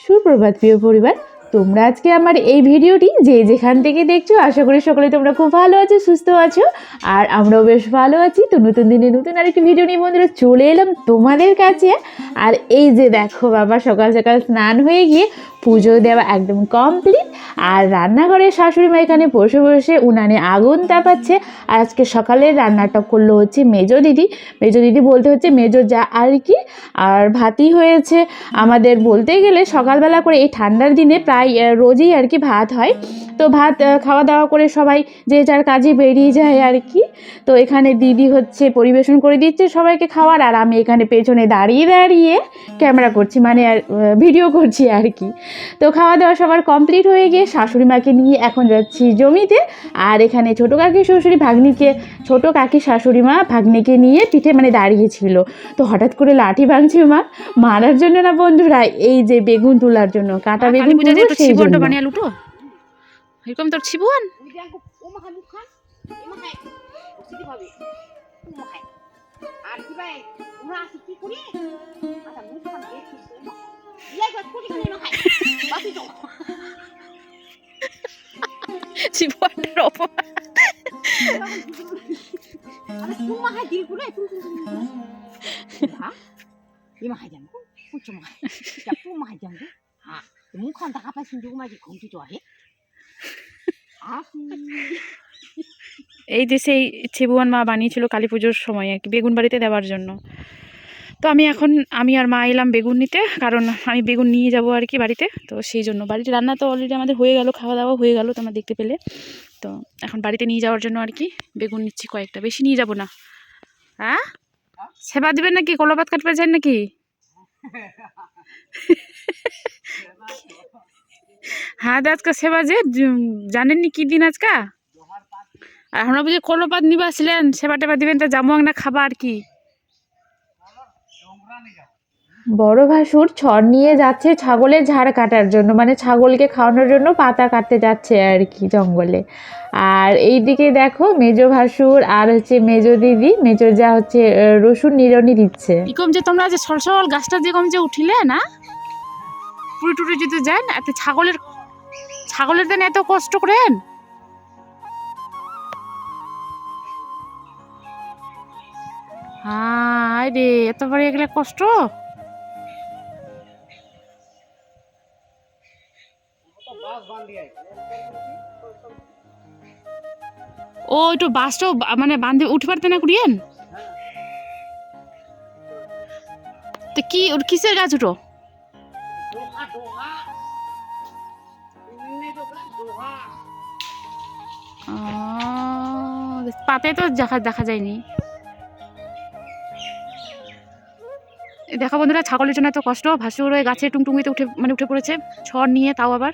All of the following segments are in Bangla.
সুপ্রভাত প্রিয় পরিবার তোমরা আজকে আমার এই ভিডিওটি যে যেখান থেকে দেখছ, আশা করি সকলে তোমরা খুব ভালো আছো, সুস্থ আছো। আর আমরাও বেশ ভালো আছি। তো নতুন দিনে নতুন আরেকটি ভিডিও নিয়ে বন্ধুরা চলে এলাম তোমাদের কাছে। আর এই যে দেখো বাবা, সকাল সকাল স্নান হয়ে গিয়ে পুজো দেওয়া একদম কমপ্লিট আর রান্নাঘরে শাশুড়ি মা এখানে বসে বসে উনানে আগুন তাপাচ্ছে। আর আজকে সকালে রান্নাটা করল হচ্ছে মেজো দিদি। মেজো দিদি বলতে হচ্ছে মেজো যা আর কি। আর ভাতই হয়েছে। আমাদের বলতে গেলে সকালবেলা করে এই ঠান্ডার দিনে প্রায় আহ, রোজই আর কি ভাত হয়। তো ভাত খাওয়া দাওয়া করে সবাই যে যার কাজে বেরিয়ে যায় আর কি। তো এখানে দিদি হচ্ছে পরিবেশন করে দিচ্ছে সবাইকে খাওয়ার আর আমি এখানে পেছনে দাঁড়িয়ে দাঁড়িয়ে ক্যামেরা করছি মানে আর ভিডিও করছি আর কি। তো খাওয়া দাওয়া সবার কমপ্লিট হয়ে গিয়ে শাশুড়ি মাকে নিয়ে এখন যাচ্ছি জমিতে। আর এখানে ছোটো কাকি শ্বশুরি ভাগ্নিকে ছোটো কাকি শাশুড়ি মা ভাগ্নিকে নিয়ে পিঠে মানে দাঁড়িয়েছিল। তো হঠাৎ করে লাঠি ভাঙছে মা মারার জন্য না বন্ধুরা? এই যে বেগুন তোলার জন্য কাটা বেগুন সেই জন্য। এরকম তোর ছিবন ওমাখাই মুখখান ওমাখাই বসিতে পাবে ওমাখাই আর কি ভাই ওরা আছে কি করি মুখখান দেখছিস ইলাই কত কোটি কোটি ওমাখাই বাকি তো ছিবনটার অপমান। আরে ওমাখাই দিল করে তুই তুই হ্যাঁ ওমাখাই জানো কুচো এই যে সেই ছিবুয়ান মা বানিয়েছিল কালী পুজোর সময় আর কি, বেগুন বাড়িতে দেওয়ার জন্য। তো আমি এখন, আমি আর মা এলাম বেগুন নিতে, কারণ আমি বেগুন নিয়ে যাব আর কি বাড়িতে। তো সেই জন্য বাড়িতে রান্না তো অলরেডি আমাদের হয়ে গেল খাওয়া দাওয়া হয়ে গেল তোমরা দেখতে পেলে। তো এখন বাড়িতে নিয়ে যাওয়ার জন্য আর কি বেগুন নিচ্ছি কয়েকটা, বেশি নিয়ে যাব না। হ্যাঁ? সেবা দিবেন নাকি? কলপাত কাটবে চান নাকি? হ্যাঁ আজকে সেবা যে জানেননি কি দিন আজকা? আর আমরা বুঝি কলপাত নিবা আসলেন সেবা টেবা দিবেন তা জামু না খাবা আর কি? বড় ভাসুর ছড় নিয়ে যাচ্ছে ছাগলের ঝাড় কাটার জন্য মানে ছাগলকে খাওয়ানোর জন্য পাতা কাটতে যাচ্ছে আর কি জঙ্গলে। আর এই দিকে দেখো মেজো ভাসুর আর হচ্ছে মেজো দিদি মেজো যা হচ্ছে রসুন নিরনি দিচ্ছে। ইকম যে তোমরা যে সল সল গাছটা যে কম যে উঠিলে না পুরি টুরি যদি যান এত ছাগলের ছাগলের দেন এত কষ্ট করেন? হায় রে, এত বড় এগুলো কষ্ট? ও, একটু বাসটাও মানে বান্ধে উঠে পারতে না কুড়িয়েন? তো কি, ওর কিসের গাছ উঠো পাতে তো দেখা দেখা যায়নি। দেখো বন্ধুরা, ছাগলের জন্য এত কষ্ট, ভাসুর হয়ে গাছে টুংটুঙিতে উঠে মানে উঠে পড়েছে ছড় নিয়ে তাও আবার।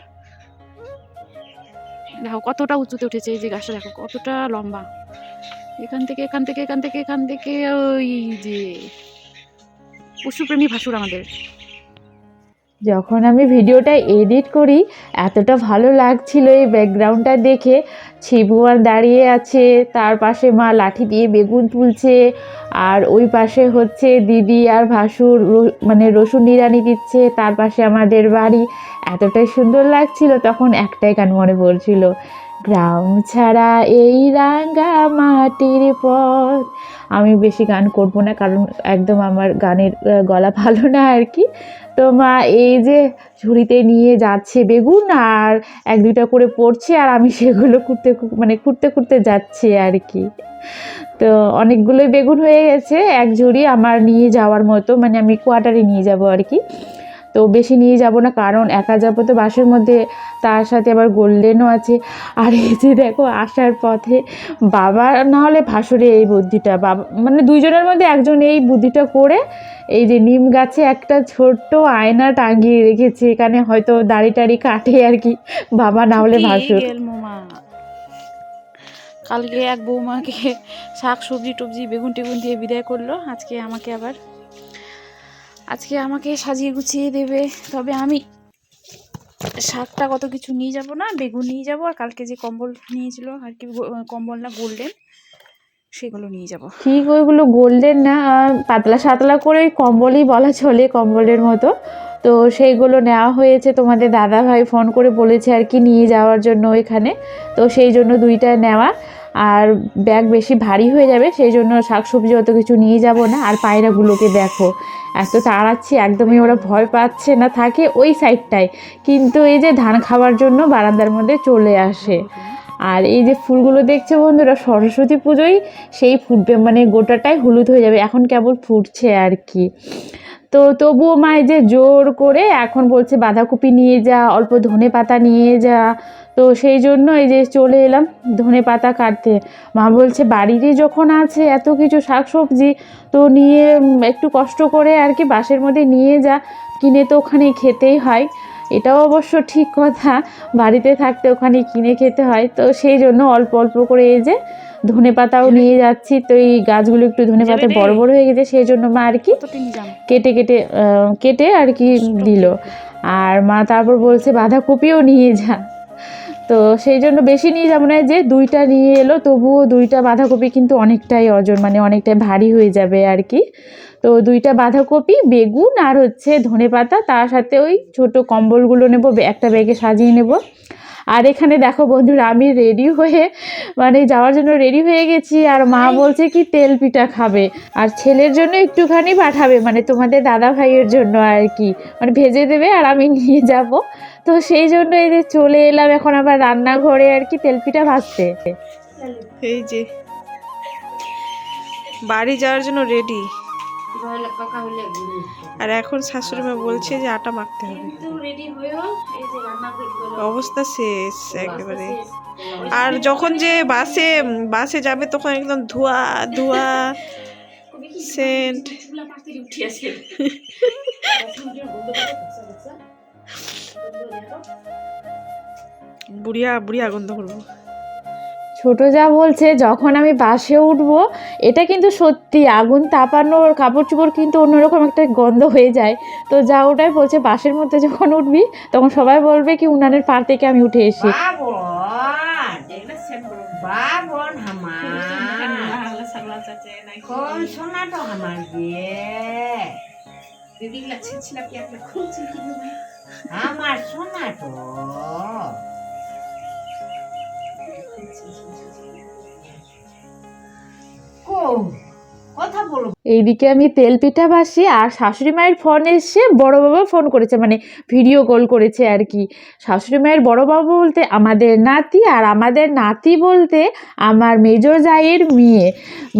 দেখো কতটা উঁচুতে উঠেছে এই যে গাছটা, দেখো কতটা লম্বা। এখান থেকে এখান থেকে এখান থেকে এখান থেকে, ওই যে পশুপ্রেমী ভাসুর আমাদের। যখন আমি ভিডিওটা এডিট করি, এতটা ভালো লাগছিল এই ব্যাকগ্রাউন্ডটা দেখে। ছিবুয়ার দাঁড়িয়ে আছে, তার পাশে মা লাঠি দিয়ে বেগুন তুলছে, আর ওই পাশে হচ্ছে দিদি আর ভাসুর মানে রসুন নিরানি দিচ্ছে, তার পাশে আমাদের বাড়ি। এতটাই সুন্দর লাগছিল, তখন একটাই গান মনে পড়ছিল, গ্রাম ছাড়া এই রাঙ্গা মাটির পথ। আমি বেশি গান করব না, কারণ একদম আমার গানের গলা ভালো না আর কি। তো মা, এই যে ঝুড়িতে নিয়ে যাচ্ছে বেগুন আর এক দুইটা করে পড়ছে আর আমি সেগুলো খুঁড়তে মানে খুঁড়তে খুঁড়তে যাচ্ছি আর কি। তো অনেকগুলোই বেগুন হয়ে গেছে, এক ঝুড়ি আমার নিয়ে যাওয়ার মতো মানে আমি কোয়াটারে নিয়ে যাব আর কি। তো বেশি নিয়ে যাব না কারণ একা যাব তো বাসের মধ্যে তার সাথে আবার গোল্ডেনও আছে। আর এই যে দেখো আসার পথে বাবা না হলে ভাসুরে এই বুদ্ধিটা বাবা মানে দুইজনের মধ্যে একজন এই বুদ্ধিটা করে এই যে নিম গাছে একটা ছোট্ট আয়না টাঙিয়ে রেখেছে এখানে হয়তো দাড়ি টাড়ি কাটে আর কি বাবা না হলে ভাসুর। কালকে এক বৌমাকে শাক সবজি টবজি বেগুন টেগুন দিয়ে বিদায় করল আজকে আমাকে আবার আজকে আমাকে সাজিয়ে গুছিয়ে দেবে, তবে আমি শাকটা কত কিছু নিয়ে যাব না, বেগুন নিয়ে যাব, আর কালকে যে কম্বল নিয়েছিল, আর কি কম্বল না, গোল্ডেন, সেগুলো নিয়ে যাব। ঠিক, ওইগুলো গোল্ডেন না পাতলা সাতলা করে কম্বলই বলা চলে, কম্বলের মতো। তো সেইগুলো নেওয়া হয়েছে, তোমাদের দাদা ভাই ফোন করে বলেছে আর কি নিয়ে যাওয়ার জন্য ওইখানে। তো সেই জন্য দুইটা নেওয়া। আর ব্যাগ বেশি ভারী হয়ে যাবে সেই জন্য শাকসবজি অত কিছু নিয়ে যাব না। আর পায়রাগুলোকে দেখো, এত তাড়াচ্ছি, একদমই ওরা ভয় পাচ্ছে না, থাকে ওই সাইডটায় কিন্তু এই যে ধান খাওয়ার জন্য বারান্দার মধ্যে চলে আসে। আর এই যে ফুলগুলো দেখছে বন্ধুরা, সরস্বতী পুজোয় সেই ফুটবে মানে গোটাটাই হলুদ হয়ে যাবে, এখন কেবল ফুটছে আর কি। তো তবুও মা এই যে জোর করে এখন বলছে বাঁধাকপি নিয়ে যা, অল্প ধনে পাতা নিয়ে যা তো সেই জন্য এই যে চলে এলাম ধনে পাতা কাটতে। মা বলছে বাড়িরই যখন আছে এত কিছু শাকসবজি তো নিয়ে একটু কষ্ট করে আর কি বাসের মধ্যে নিয়ে যা। কিনে তো ওখানে খেতেই হয়। এটাও অবশ্য ঠিক কথা বাড়িতে থাকতে ওখানে কিনে খেতে হয়। তো সেই জন্য অল্প অল্প করে এই যে ধনে পাতাও নিয়ে যাচ্ছি। তো এই গাছগুলো একটু ধনে পাতা বড় বড় হয়ে গেছে সেই জন্য মা আর কি কেটে কেটে কেটে আর কি দিল। আর মা তারপর বলছে বাঁধাকপিও নিয়ে যা। তো সেই জন্য বেশি নিয়ে যাব না যে দুইটা নিয়ে এলো, তবুও দুইটা বাঁধাকপি কিন্তু অনেকটাই ওজন মানে অনেকটাই ভারী হয়ে যাবে আর কি। তো দুইটা বাঁধাকপি, বেগুন আর হচ্ছে ধনে পাতা তার সাথে ওই ছোটো কম্বলগুলো নেব, একটা ব্যাগে সাজিয়ে নেব। আর এখানে দেখো বন্ধুরা আমি রেডি হয়ে মানে যাওয়ার জন্য রেডি হয়ে গেছি আর মা বলছে কি তেল পিঠা খাবে। আর ছেলের জন্য একটুখানি পাঠাবে মানে তোমাদের দাদা ভাইয়ের জন্য আর কি। মানে ভেজে দেবে আর আমি নিয়ে যাব। তো সেই জন্য এই যে চলে এলাম এখন আবার রান্নাঘরে আর কি তেল পিঠা ভাজতে। এই যে বাড়ি যাওয়ার জন্য রেডি আর এখন শাশুড়ি মা বলছে যে আটা মাখতে হবে। অবস্থা শেষ একেবারে। আর যখন যে বাসে বাসে যাবে তখন একদম ধোয়া ধোয়া সেন্ট। বুড়িয়া বুড়িয়া গন্ধ করব। ছোট যা বলছে যখন আমি বাসে উঠবো এটা কিন্তু সত্যি আগুন তাপানোর কাপড় চোপড় কিন্তু অন্যরকম একটা গন্ধ হয়ে যায়। তো যা ওটাই বলছে বাসের মধ্যে যখন উঠবি তখন সবাই বলবে কি উনানের পার থেকে আমি উঠে এসি আমার সোনা তো। এইদিকে আমি তেল পিঠা ভাসি আর শাশুড়ি মায়ের ফোন এসে বড় বাবা ফোন করেছে মানে ভিডিও কল করেছে আর কি। শাশুড়ি মায়ের বড় বাবা বলতে আমাদের নাতি আর আমাদের নাতি বলতে আমার মেজর জায়ের মেয়ে।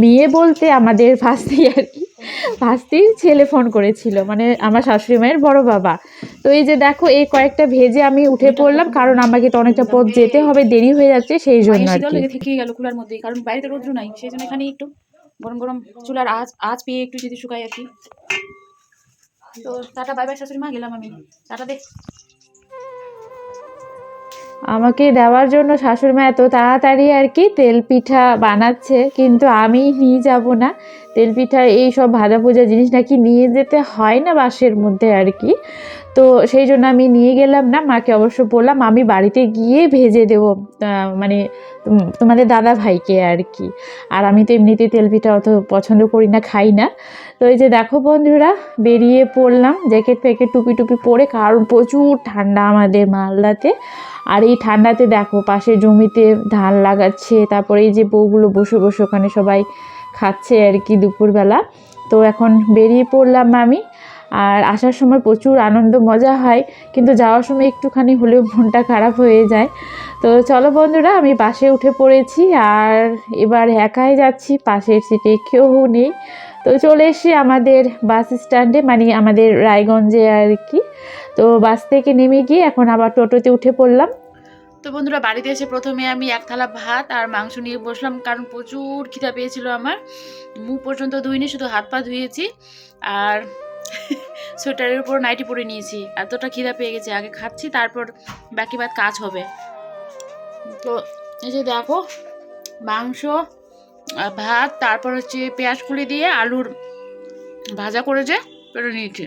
মেয়ে বলতে আমাদের ভাস্তি আর কি। ভাস্তির ছেলে ফোন করেছিল মানে আমার শাশুড়ি মায়ের বড় বাবা। তো এই যে দেখো এই কয়েকটা ভেজে আমি উঠে পড়লাম কারণ আমাকে তো অনেকটা পথ যেতে হবে দেরি হয়ে যাচ্ছে সেই জন্য আর কি। থেকেই গেল কুলার মধ্যে কারণ বাইরে তো রোদ্র নাই সেই জন্য এখানে একটু গরম গরম চুলার আজ আজ পেয়ে একটু যদি শুকাই আর কি। তো টাটা বাই বাই শাশুড়ি মা গেলাম আমি। টাটা দেখ আমাকে দেওয়ার জন্য শাশুড়ি মা এত তাড়াতাড়ি আর কি তেল পিঠা বানাচ্ছে কিন্তু আমি নিয়ে যাব না। তেল পিঠা এই সব ভাজা ভুজা জিনিস নাকি নিয়ে যেতে হয় না বাসের মধ্যে আর কি। তো সেই জন্য আমি নিয়ে গেলাম না, মাকে অবশ্য বললাম, আমি বাড়িতে গিয়ে ভেজে দেবো মানে তোমাদের দাদা ভাইকে আর কি। আর আমি তো এমনিতেই তেল পিঠা অত পছন্দ করি না, খাই না। তো এই যে দেখো বন্ধুরা, বেরিয়ে পড়লাম, জ্যাকেট ফ্যাকেট টুপি টুপি পরে, কারণ প্রচুর ঠান্ডা আমাদের মালদাতে। আর এই ঠান্ডাতে দেখো পাশে জমিতে ধান লাগাচ্ছে, তারপরে এই যে বউগুলো বসে বসে ওখানে সবাই খাচ্ছে আর কি দুপুরবেলা। তো এখন বেরিয়ে পড়লাম আমি। আর আসার সময় প্রচুর আনন্দ, মজা হয়। কিন্তু যাওয়ার সময় একটুখানি হলেও মনটা খারাপ হয়ে যায়। তো চলো বন্ধুরা, আমি বাসে উঠে পড়েছি। আর এবার একাই যাচ্ছি। পাশের সিটে কেউ নেই। তো চলে এসে আমাদের বাস স্ট্যান্ডে মানে আমাদের রায়গঞ্জে আর কি। তো বাস থেকে নেমে গিয়ে এখন আবার টোটোতে উঠে পড়লাম। তো বন্ধুরা, বাড়িতে এসে প্রথমে আমি এক থালা ভাত আর মাংস নিয়ে বসলাম, কারণ প্রচুর খিদা পেয়েছিল আমার। মুখ পর্যন্ত ধুইনি, শুধু হাত পা ধুয়েছি আর সোয়েটারের উপর নাইটি পরে নিয়েছি। এতটা খিদা পেয়ে গেছে, আগে খাচ্ছি, তারপর বাকি বাদ কাজ হবে। তো এই যে দেখো, মাংস ভাত, তারপর হচ্ছে পেঁয়াজ কুলি দিয়ে আলুর ভাজা করে যে পেটে নিয়েছি।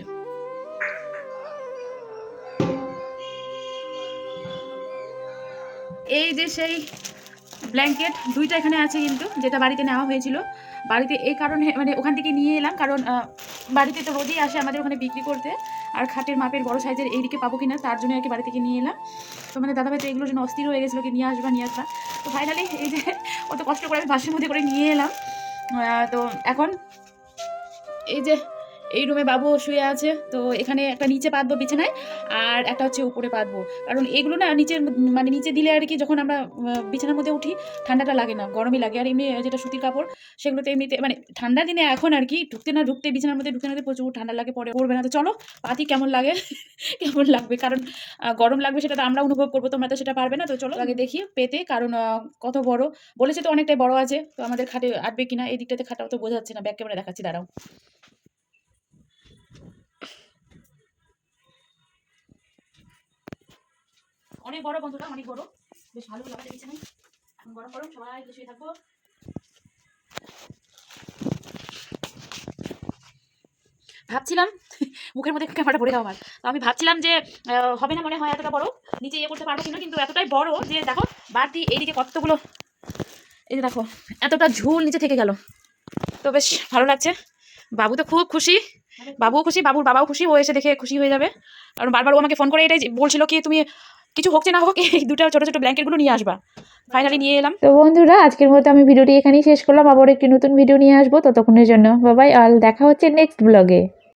এই যে সেই ব্ল্যাঙ্কেট দুইটা এখানে আছে কিন্তু, যেটা বাড়িতে নেওয়া হয়েছিল। বাড়িতে এই কারণে মানে ওখান থেকে নিয়ে এলাম, কারণ বাড়িতে তো রোজই আসে আমাদের ওখানে বিক্রি করতে। আর খাটের মাপের বড় সাইজের এইদিকে পাবো কিনা, তার জন্য আর কি বাড়ি থেকে নিয়ে এলাম। তো মানে দাদাভাই তো এগুলোর জন্য অস্থির হয়ে গেছিল কি নিয়ে আসবা নিয়ে আসবা। তো ফাইনালি এই যে অত কষ্ট করে আমি বাসের মধ্যে করে নিয়ে এলাম। তো এখন এই যে এই রুমে বাবু শুয়ে আছে, তো এখানে একটা নিচে পাতবো বিছানায় আর একটা হচ্ছে উপরে পাতবো। কারণ এগুলো না নিচের মানে নিচে দিলে আর কি যখন আমরা বিছানার মধ্যে উঠি, ঠান্ডাটা লাগে না, গরমই লাগে। আর এমনি যেটা সুতির কাপড়, সেগুলোতে এমনিতে মানে ঠান্ডা দিনে এখন আর কি ঢুকতে না ঢুকতে বিছানার মধ্যে ঢুকতে না প্রচুর ঠান্ডা লাগে, পরে পড়বে না। তো চলো, পাতি কেমন লাগে? কেমন লাগবে? কারণ গরম লাগবে সেটা তো আমরা অনুভব করব, তোমরা তো সেটা পারবে না। তো চলো, আগে দেখি পেতে, কারণ কত বড়। বলেছে তো অনেকটাই বড় আছে, তো আমাদের খাটে আটবে কিনা এই দিকটাতে খাটাও তো বোঝা যাচ্ছে না। ব্যাক ক্যামেরা দেখাচ্ছি, দাঁড়াও। অনেক বড় বন্ধুটা অনেক বড়। বেশ ভালো লাগে বিছানায় এখন গরম গরম সবাই শুয়ে থাকব। ভাবছিলাম মুখের মধ্যে ক্যামেরাটা ভরে দেওয়া আমার। তো আমি ভাবছিলাম যে হবে না মনে হয় এতটা বড়? নিচে ইয়ে করতে পারব কিনা কিন্তু এতটাই বড় যে দেখো বাড়তি এইদিকে কতগুলো এই যে দেখো এতটা ঝুল নিচে থেকে গেল। তো বেশ ভালো লাগছে। বাবু তো খুব খুশি। বাবুও খুশি বাবুর বাবাও খুশি ও এসে দেখে খুশি হয়ে যাবে। কারণ বারবার ও আমাকে ফোন করে এটাই বলছিল কি তুমি কিছু হোক না হোক, এই দুটো ছোটো ছোটো ব্ল্যাঙ্কেটগুলো নিয়ে আসবা। ফাইনালি নিয়ে এলাম। তো বন্ধুরা, আজকের মতো আমি ভিডিওটি এখানেই শেষ করলাম। আবার একটি নতুন ভিডিও নিয়ে আসব। ততক্ষণের জন্য বাবাই অল দেখা হচ্ছে নেক্সট ব্লগে